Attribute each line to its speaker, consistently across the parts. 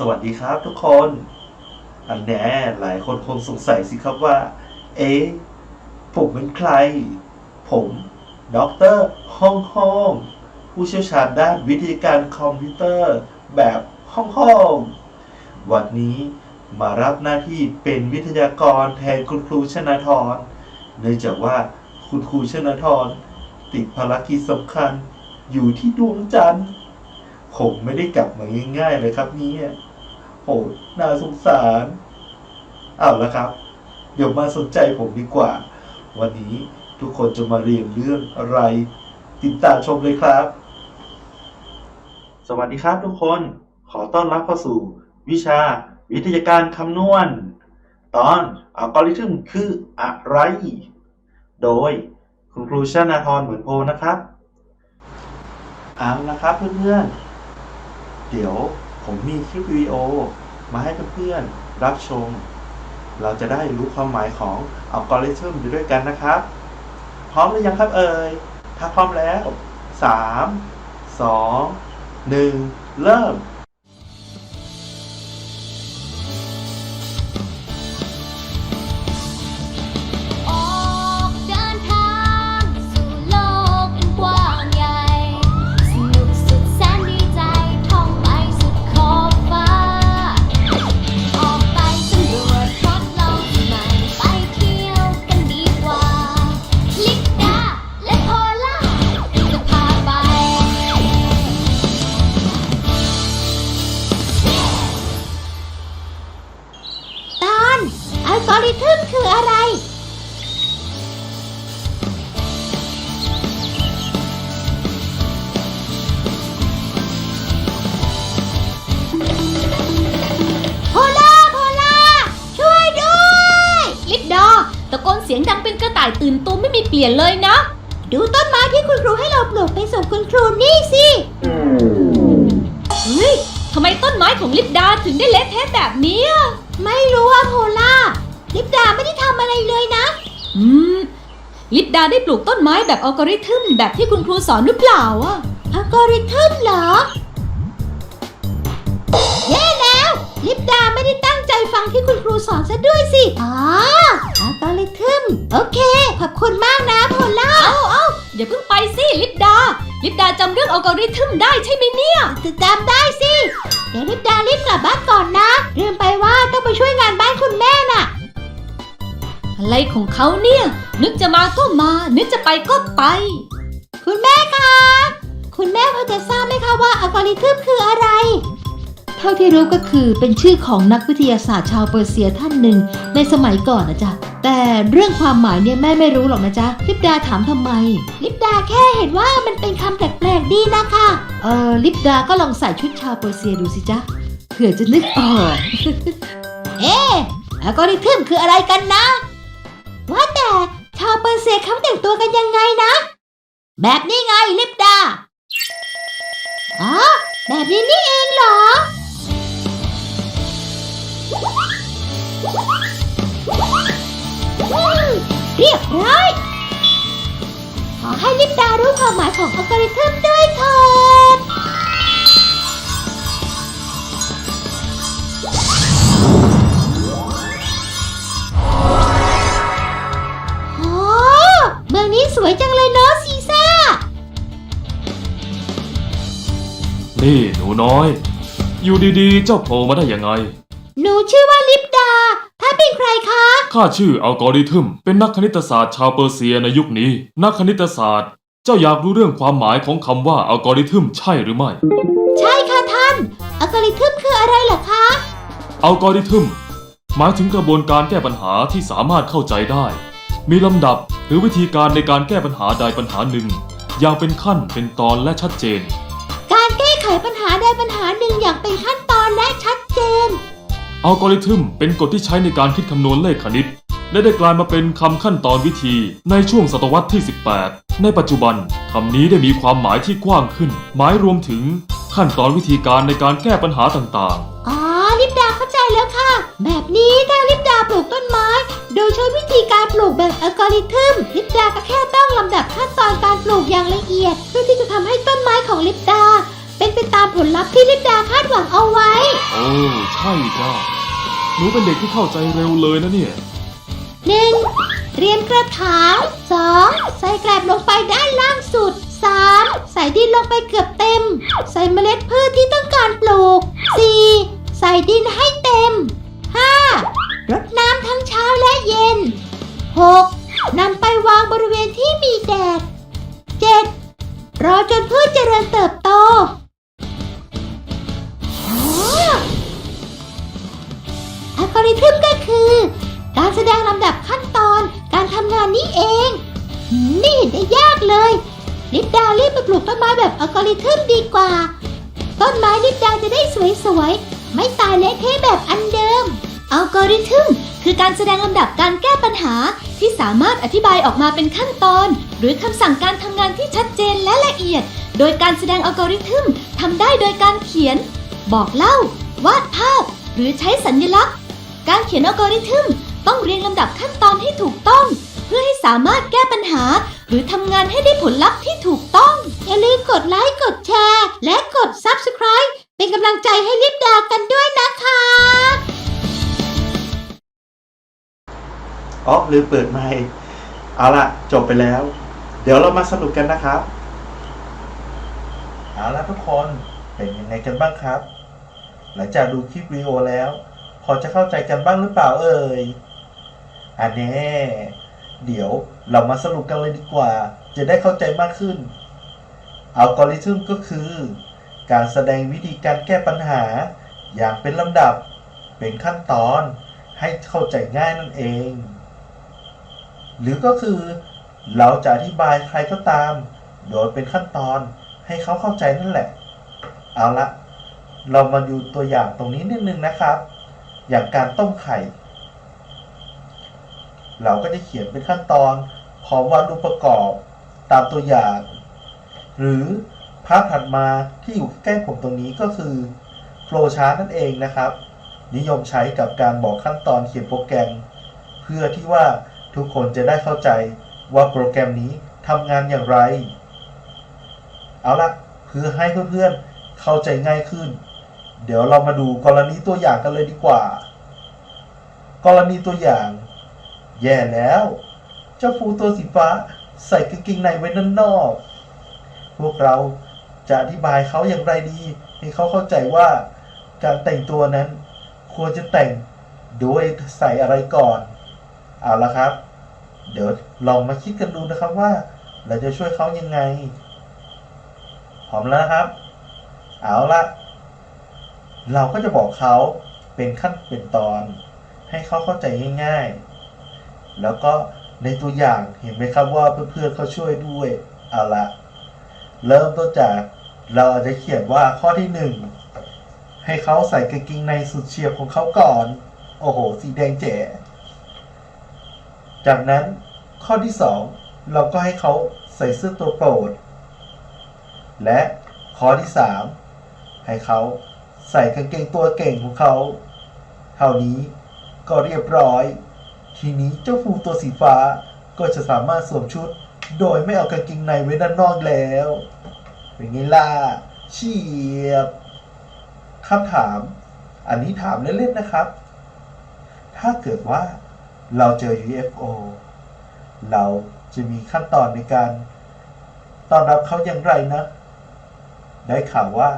Speaker 1: สวัสดีครับทุกคน อันแน่หลายคนคงสงสัยสิครับว่า เอ๊ะผมเป็นใคร ผมด็อกเตอร์ฮ่องฮ่องผู้เชี่ยวชาญด้านวิทยาการคอมพิวเตอร์แบบฮ่องฮ่องวันนี้มารับหน้าที่เป็นวิทยากรแทนคุณครูชนาธรเนื่องจากว่าคุณครูชนาธรติดภารกิจสำคัญอยู่ที่ดวงจันทร์ผมไม่ได้กลับมาง่ายๆเลยครับเนี่ย โหน่าสงสารเอาละครับ เดี๋ยวมาสนใจผมดีกว่า วันนี้ทุกคนจะมาเรียนเรื่องอะไร ติดตามชมเลยครับ สวัสดีครับทุกคน ขอต้อนรับเข้าสู่ วิชาวิทยาการคำนวณ ตอนอัลกอริทึมคืออะไร โดยคุณครูชนาธรเหมือนโพนะครับเอาละครับเพื่อนๆเดี๋ยว ผมมีคลิปวิดีโอมาให้เพื่อนๆรับชม เราจะได้รู้ความหมายของอัลกอริทึมไปด้วยกันนะครับ พร้อมหรือยังครับเอ่ย ถ้าพร้อมแล้ว 3 2 1 เริ่ม
Speaker 2: ดูต้นไม้ที่คุณครูให้เราปลูกไปส่งคุณครูนี่สิเฮ้ยทำไมต้นไม้ของลิปดาถึงได้เละเทะแบบนี้อะไม่รู้อะโพล่าลิปดาไม่ได้ทำอะไรเลยนะ อืม ลิปดาได้ปลูกต้นไม้แบบอัลกอริทึมแบบที่คุณครูสอนหรือเปล่าอะอัลกอริทึมเหรอแย่แล้ วลิปดาไม่ได้ตั้งใจฟังที่คุณครูสอนซะด้วยสิ อ๋ออัลกอริทึม โอเค ขอบคุณมากนะโพล่าเอาเอาอย่าเพิ่งไปสิลิปดา ลิปดาจำเรื่องอัลกอริทึมได้ใช่ไหมเนี่ยจำได้สิ เดี๋ยวลิปดารีบกลับบ้านก่อนนะลืมไปว่าต้องไปช่วยงานบ้านคุณแม่น่ะ อะไรของเขาเนี่ย นึกจะมาก็มา นึกจะไปก็ไป คุณแม่คะ คุณแม่พอจะทราบไหมคะว่าอัลกอริทึมคืออะไร
Speaker 3: เท่าที่รู้ก็คือเป็นชื่อของนักวิทยาศาสตร์ชาวเปอร์เซียท่านหนึ่งในสมัยก่อนนะจ๊ะ แต่เรื่องความหมายเนี่ยแม่ไม่รู้หรอกนะจ๊ะ ลิปดาถามทำไม
Speaker 2: ลิปดาแค่เห็นว่ามันเป็นคำแปลกๆดีนะคะ
Speaker 3: เออลิปดาก็ลองใส่ชุดชาวเปอร์เซียดูสิจ๊ะ เผื่อจะนึกออก
Speaker 2: เอ๊ะอัลกอริทึมคืออะไรกันนะ ว่าแต่ชาวเปอร์เซียเขาแต่งตัวกันยังไงนะ แบบนี้ไงลิปดา อ๋อ แบบนี้นี่เองเหรอ เรียบร้อย ขอให้ลิปดารู้ความหมายของอัลกอริทึมด้วยเถิดโอ้เมืองนี้สวยจังเลยเนอะซีซ่า
Speaker 4: นี่หนูน้อย อยู่ดีๆ เจ้าโผล่มาได้ยังไง
Speaker 2: หนูชื่อว่าลิปดาถ้า เป็นใครคะ
Speaker 4: ข้าชื่ออัลกอริทึม เป็นนักคณิตศาสตร์ชาวเปอร์เซียในยุคนี้ นักคณิตศาสตร์ เจ้าอยากรู้เรื่องความหมายของคำว่าอัลกอริทึมใช่หรือไม่
Speaker 2: ใช่ค่ะท่าน อัลกอริทึมคืออะไรเหรอคะ
Speaker 4: อัลกอริทึม หมายถึงกระบวนการแก้ปัญหาที่สามารถเข้าใจได้ มีลำดับหรือวิธีการในการแก้ปัญหาใดปัญหาหนึ่ง อย่างเป็นขั้นเป็นตอนและชัดเจน
Speaker 2: การแก้ไขปัญหาใดปัญหาหนึ่งอย่างเป็นขั้นตอนและชัดเจน
Speaker 4: อัลกอริทึมเป็นกฎที่ใช้ในการคิดคำนวณเลขคณิต และได้กลายมาเป็นคำขั้นตอนวิธีในช่วงศตวรรษที่ 18 ในปัจจุบันคำนี้ได้มีความหมายที่กว้างขึ้น หมายรวมถึงขั้นตอนวิธีการในการแก้ปัญหาต่างๆ
Speaker 2: อ๋อลิปดาเข้าใจแล้วค่ะ แบบนี้ถ้าลิปดาปลูกต้นไม้ โดยใช้วิธีการปลูกแบบอัลกอริทึมลิปดาก็แค่ต้องลำดับขั้นตอนการปลูกอย่างละเอียด เพื่อที่จะทำให้ต้นไม้ของลิปดา เป็นไปตามผลลัพธ์ที่ลิปดาคาดหวังเอาไว้
Speaker 4: โอ้ช่จ้า หนูเป็นเด็กที่เข้าใจเร็วเลยนะเนี่ย
Speaker 2: หนึ่งเตรียมกระถางสองใส่แกลบลงไปด้านล่างสุดสามใส่ดินลงไปเกือบเต็ม ใส่เมล็ดพืชที่ต้องการปลูกสี่ใส่ดินให้เต็มห้ารดน้ำทั้งเช้าและเย็นหกนำไปวางบริเวณที่มีแดดเจ็ดรอจนพืชเจริญเติบโตอ๋ออัล กอริทึมก็คือ การแสดงลำดับขั้นตอนการทำงานนี้เอง นี่เห็นได้ยากเลย ลิปดารีบไปปลูกต้นไม้แบบอัลกอริทึมดีกว่า ต้นไม้ลิปดาจะได้สวยๆ ไม่ตายเละเทะแบบอันเดิมอัลกอริทึมคือการแสดงลำดับการแก้ปัญหาที่สามารถอธิบายออกมาเป็นขั้นตอน หรือคำสั่งการทำงานที่ชัดเจนและละเอียด โดยการแสดงอัลกอริทึมทำได้โดยการเขียน บอกเล่า วาดภาพ หรือใช้สัญลักษณ์ การเขียนอัลกอริทึมต้องเรียงลำดับขั้นตอนให้ถูกต้อง เพื่อให้สามารถแก้ปัญหา หรือทำงานให้ได้ผลลัพธ์ที่ถูกต้อง อย่าลืมกดไลค์กดแชร์ และกด Subscribe เป็นกำลังใจให้ลิปดากันด้วยนะคะ
Speaker 1: อ๋อลืมเปิดไมค์เอาละจบไปแล้ว เดี๋ยวเรามาสนุกกันนะครับ เอาละทุกคนเป็นยังไงกันบ้างครับ หลังจากดูคลิปวิดีโอแล้ว พอจะเข้าใจกันบ้างหรือเปล่าเอ่ยอันแน่เดี๋ยวเรามาสรุปกันเลยดีกว่า จะได้เข้าใจมากขึ้น อัลกอริทึมก็คือ การแสดงวิธีการแก้ปัญหา อย่างเป็นลำดับ เป็นขั้นตอนให้เข้าใจง่ายนั่นเอง หรือก็คือ เราจะอธิบายใครก็ตาม โดยเป็นขั้นตอนให้เขาเข้าใจนั่นแหละ เอาละ เรามาดูตัวอย่างตรงนี้นิดนึงนะครับ อย่างการต้มไข่ เราก็จะเขียนเป็นขั้นตอนพร้อมวาดรูปประกอบตามตัวอย่าง หรือภาพถัดมาที่อยู่ใกล้ผมตรงนี้ก็คือโฟล์ชาร์ตนั่นเองนะครับ นิยมใช้กับการบอกขั้นตอนเขียนโปรแกรม เพื่อที่ว่าทุกคนจะได้เข้าใจว่าโปรแกรมนี้ทำงานอย่างไร เอาละเพื่อให้เพื่อนๆเข้าใจง่ายขึ้น เดี๋ยวเรามาดูกรณีตัวอย่างกันเลยดีกว่า กรณีตัวอย่าง แย่แล้ว เจ้าฟูตัวสีฟ้าใส่กางเกงในไว้ด้านนอก พวกเราจะอธิบายเขาอย่างไรดี ให้เขาเข้าใจว่าการแต่งตัวนั้น ควรจะแต่งโดยใส่อะไรก่อน เอาละครับ เดี๋ยวลองมาคิดกันดูนะครับว่า เราจะช่วยเขายังไงพร้อมแล้วนะครับ เอาละ เราก็จะบอกเขาเป็นขั้นเป็นตอน ให้เขาเข้าใจง่ายๆ แล้วก็ในตัวอย่างเห็นไหมครับว่าเพื่อนๆเขาช่วยด้วยเอาละเริ่มต้นจากเราอาจจะเขียนว่าข้อที่หนึ่งให้เขาใส่กางเกงในสุดเฉียบของเขาก่อน โอ้โห สีแดงแจ๋จากนั้นข้อที่สองเราก็ให้เขาใส่เสื้อตัวโปรด และข้อที่สามให้เขา ใส่กางเกงตัวเก่งของเขาเท่านี้ก็เรียบร้อย ทีนี้เจ้าฟูตัวสีฟ้าก็จะสามารถสวมชุด โดยไม่เอากางเกงในไว้ด้านนอกแล้ว เป็นไงล่ะเฉียบคำถาม อันนี้ถามเล่นๆนะครับ ถ้าเกิดว่าเราเจอ UFO เราจะมีขั้นตอนในการต้อนรับเขาอย่างไรนะ ได้ข่าวว่า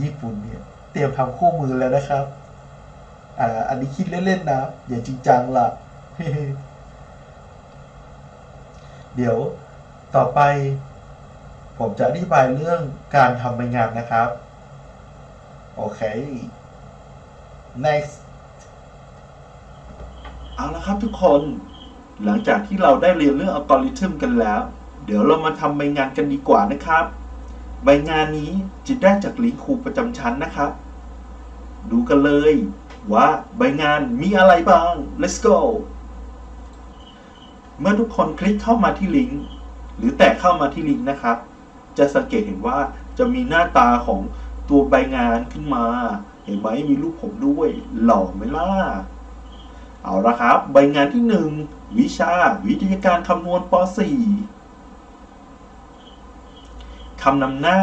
Speaker 1: ญี่ปุ่นเนี่ย เตรียมทำคู่มือแล้วนะครับ อ่า อันนี้คิดเล่นๆนะ อย่าจริงจังล่ะ เดี๋ยวต่อไป ผมจะอธิบายเรื่องการทำใบงานนะครับ โอเค next เอาละครับทุกคน หลังจากที่เราได้เรียนเรื่องอัลกอริทึมกันแล้ว เดี๋ยวเรามาทำใบงานกันดีกว่านะครับ ใบงานนี้จะได้จากหลิงครูประจำชั้นนะครับ ดูกันเลยว่าใบงานมีอะไรบ้าง let's go เมื่อทุกคนคลิกเข้ามาที่ลิงก์หรือแตะเข้ามาที่ลิงก์นะครับ จะสังเกตเห็นว่าจะมีหน้าตาของตัวใบงานขึ้นมา เห็นไหมมีรูปผมด้วย หล่อไหมล่ะ เอาละครับ ใบงานที่หนึ่งวิชาวิทยาการคำนวณป .4 คำนำหน้า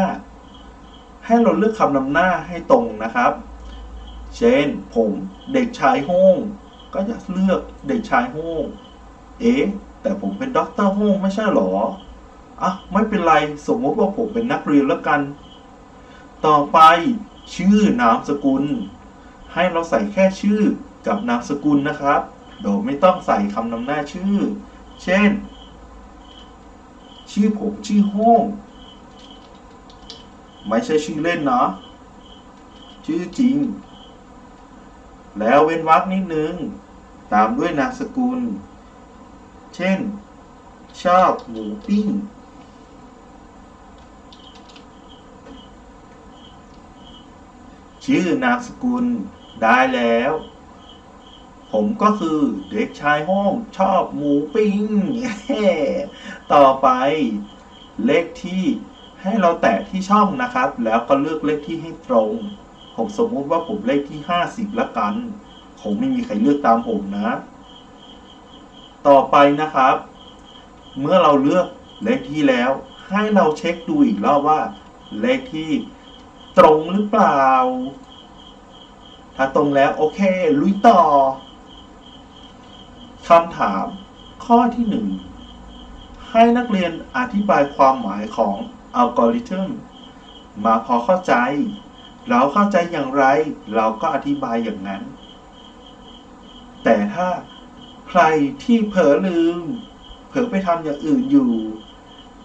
Speaker 1: ให้เราเลือกคำนำหน้าให้ตรงนะครับ เช่น ผมเด็กชายโฮ่งก็จะเลือกเด็กชายโฮ่งเอ๊ะแต่ผมเป็นด็อกเตอร์โฮ่งไม่ใช่หรออะไม่เป็นไรสมมติว่าผมเป็นนักเรียนแล้วกัน ต่อไปชื่อนามสกุล ให้เราใส่แค่ชื่อกับนามสกุลนะครับ โดยไม่ต้องใส่คำนำหน้าชื่อ เช่น ชื่อผมชื่อโฮ่ง ไม่ใช่ชื่อเล่นเนาะชื่อจริง แล้วเว้นวรรคนิดนึง ตามด้วยนามสกุล เช่น ชอบหมูปิ้ง ชื่อนามสกุลได้แล้ว ผมก็คือเด็กชายห้องชอบหมูปิ้ง ต่อไปเลขที่ ให้เราแตะที่ช่องนะครับ แล้วก็เลือกเลขที่ให้ตรง ผมสมมติว่าผมเลขที่ห้าสิบละกัน คงไม่มีใครเลือกตามผมนะ ต่อไปนะครับ เมื่อเราเลือกเลขที่แล้ว ให้เราเช็คดูอีกรอบว่า เลขที่ตรงหรือเปล่า ถ้าตรงแล้วโอเค ลุยต่อคำถามข้อที่หนึ่งให้นักเรียนอธิบายความหมายของ อัลกอริทึมมาพอเข้าใจ เราเข้าใจอย่างไร เราก็อธิบายอย่างนั้น แต่ถ้าใครที่เผลอลืม เผลอไปทำอย่างอื่นอยู่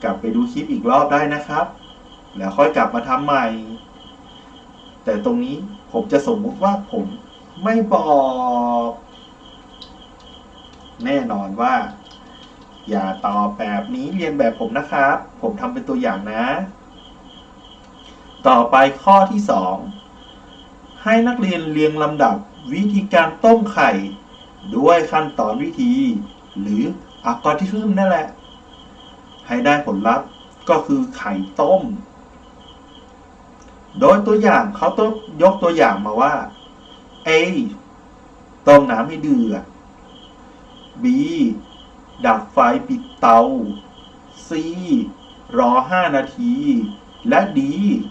Speaker 1: กลับไปดูคลิปอีกรอบได้นะครับ แล้วค่อยกลับมาทำใหม่ แต่ตรงนี้ผมจะสมมุติว่าผมไม่บอก แน่นอนว่า อย่าตอบแบบนี้เรียนแบบผมนะครับ ผมทำเป็นตัวอย่างนะ ต่อไปข้อที่สองให้นักเรียนเรียงลำดับวิธีการต้มไข่ ด้วยขั้นตอนวิธี หรืออัลกอริทึมนั่นแหละ ให้ได้ผลลัพธ์ก็คือไข่ต้ม โดยตัวอย่างเขาต้องยกตัวอย่างมาว่า A ต้มน้ำให้เดือด B ดับไฟปิดเตา C รอ 5 นาที และ D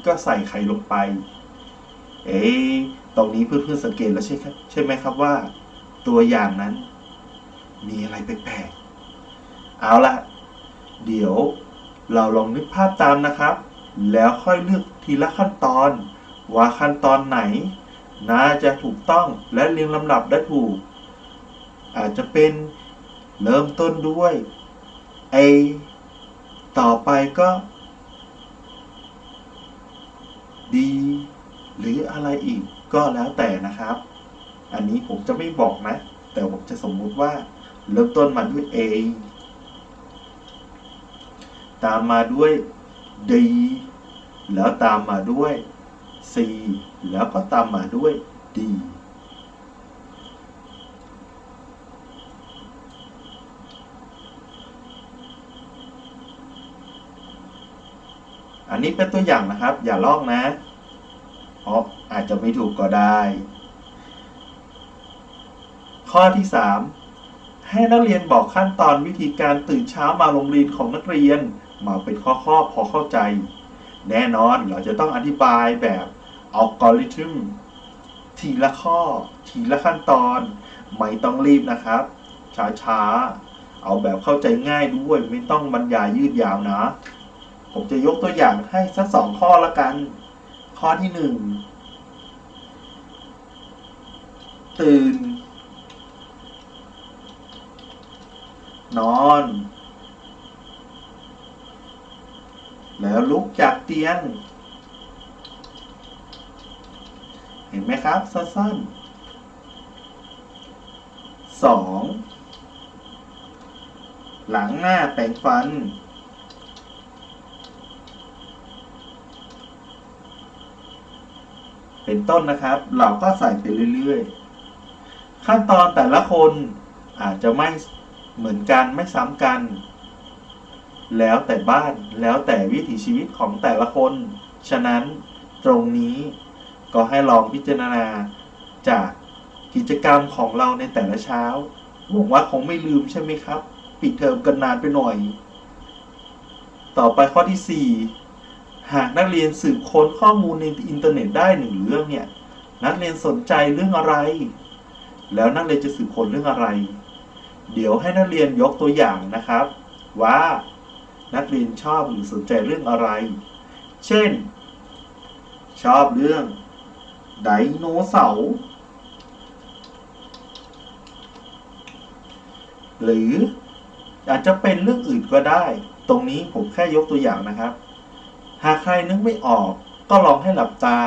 Speaker 1: ก็ใส่ไข่ลงไป เอ๊ตรงนี้เพื่อนๆสังเกตแล้วใช่ครับใช่ไหมครับว่า ตัวอย่างนั้น มีอะไรแปลกๆ เอาละเดี๋ยวเราลองนึกภาพตามนะครับ แล้วค่อยเลือกทีละขั้นตอน ว่าขั้นตอนไหน น่าจะถูกต้องและเรียงลำดับได้ถูก อาจจะเป็น เริ่มต้นด้วย A ต่อไปก็ D หรืออะไรอีกก็แล้วแต่นะครับ อันนี้ผมจะไม่บอกนะ แต่ผมจะสมมุติว่า เริ่มต้นมาด้วย A ตามมาด้วย D แล้วตามมาด้วย C แล้วก็ตามมาด้วย D อันนี้เป็นตัวอย่างนะครับ อย่าลอกนะเพราะอาจจะไม่ถูกก็ได้ ข้อที่ 3 ให้นักเรียนบอกขั้นตอนวิธีการตื่นเช้ามาโรงเรียนของนักเรียน มาเป็นข้อๆพอเข้าใจ แน่นอนเราจะต้องอธิบายแบบอัลกอริทึมทีละข้อ ทีละขั้นตอน ไม่ต้องรีบนะครับ ช้าๆ เอาแบบเข้าใจง่ายด้วย ไม่ต้องบรรยายยืดยาวนะ ผมจะยกตัวอย่างให้สักสองข้อละกัน ข้อที่หนึ่งตื่น นอน แล้วลุกจากเตียง เห็นไหมครับ สั้นๆสอง หลังหน้าแปรงฟัน เป็นต้นนะครับ เราก็ใส่ไปเรื่อยๆ ขั้นตอนแต่ละคนอาจจะไม่เหมือนกันไม่ซ้ำกัน แล้วแต่บ้านแล้วแต่วิถีชีวิตของแต่ละคน ฉะนั้นตรงนี้ก็ให้ลองพิจารณาจากกิจกรรมของเราในแต่ละเช้าหวังว่าคงไม่ลืมใช่ไหมครับ ปิดเทอมกันนานไปหน่อย ต่อไปข้อที่4 หากนักเรียนสืบค้นข้อมูลในอินเทอร์เน็ตได้หนึ่งเรื่องเนี่ย นักเรียนสนใจเรื่องอะไร แล้วนักเรียนจะสืบค้นเรื่องอะไร เดี๋ยวให้นักเรียนยกตัวอย่างนะครับ ว่า นักเรียนชอบหรือสนใจเรื่องอะไร เช่น ชอบเรื่องไดโนเสาร์หรืออาจจะเป็นเรื่องอื่นก็ได้ ตรงนี้ผมแค่ยกตัวอย่างนะครับ หากใครนึกไม่ออก ก็ลองให้หลับตา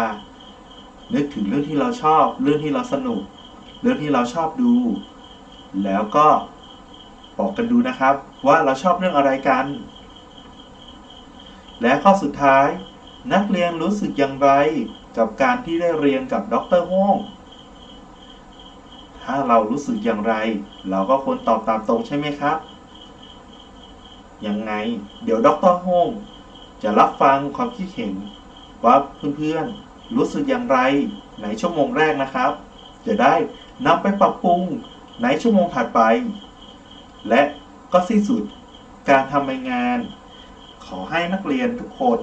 Speaker 1: นึกถึงเรื่องที่เราชอบ เรื่องที่เราสนุก เรื่องที่เราชอบดู แล้วก็บอกกันดูนะครับ ว่าเราชอบเรื่องอะไรกัน และข้อสุดท้าย นักเรียนรู้สึกอย่างไร กับการที่ได้เรียนกับดรห้องถ้าเรารู้สึกอย่างไร เราก็ควรตอบตามตรงใช่ไหมครับยังไง เดี๋ยวดรห้อง จะรับฟังความคิดเห็น ว่าเพื่อนๆ รู้สึกอย่างไรในชั่วโมงแรกนะครับ จะได้นำไปปรับปรุงในชั่วโมงถัดไป และก็สิ้นสุดการทำรายงาน ขอให้นักเรียนทุกคน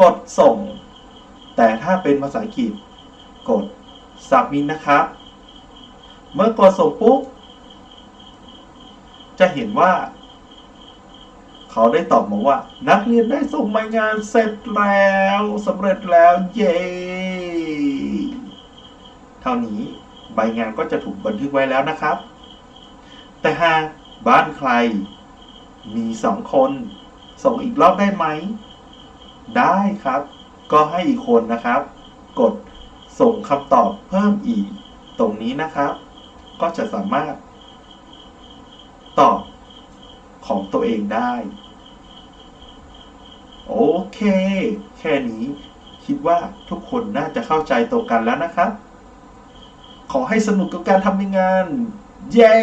Speaker 1: กดส่ง แต่ถ้าเป็นภาษาอังกฤษ กด submit นะครับ เมื่อกดส่งปุ๊บจะเห็นว่า เขาได้ตอบมาว่า นักเรียนได้ส่งรายงานเสร็จแล้วสำเร็จแล้วเย้เท่านี้ใบงานก็จะถูกบันทึกไว้แล้วนะครับ แต่หากบ้านใคร มีสองคน ส่งอีกรอบได้ไหม ได้ครับ ก็ให้อีกคนนะครับ กดส่งคำตอบเพิ่มอีก ตรงนี้นะครับ ก็จะสามารถตอบของตัวเองได้ โอเค แค่นี้ คิดว่าทุกคนน่าจะเข้าใจตรงกันแล้วนะครับ ขอให้สนุกกับการทำงาน เย้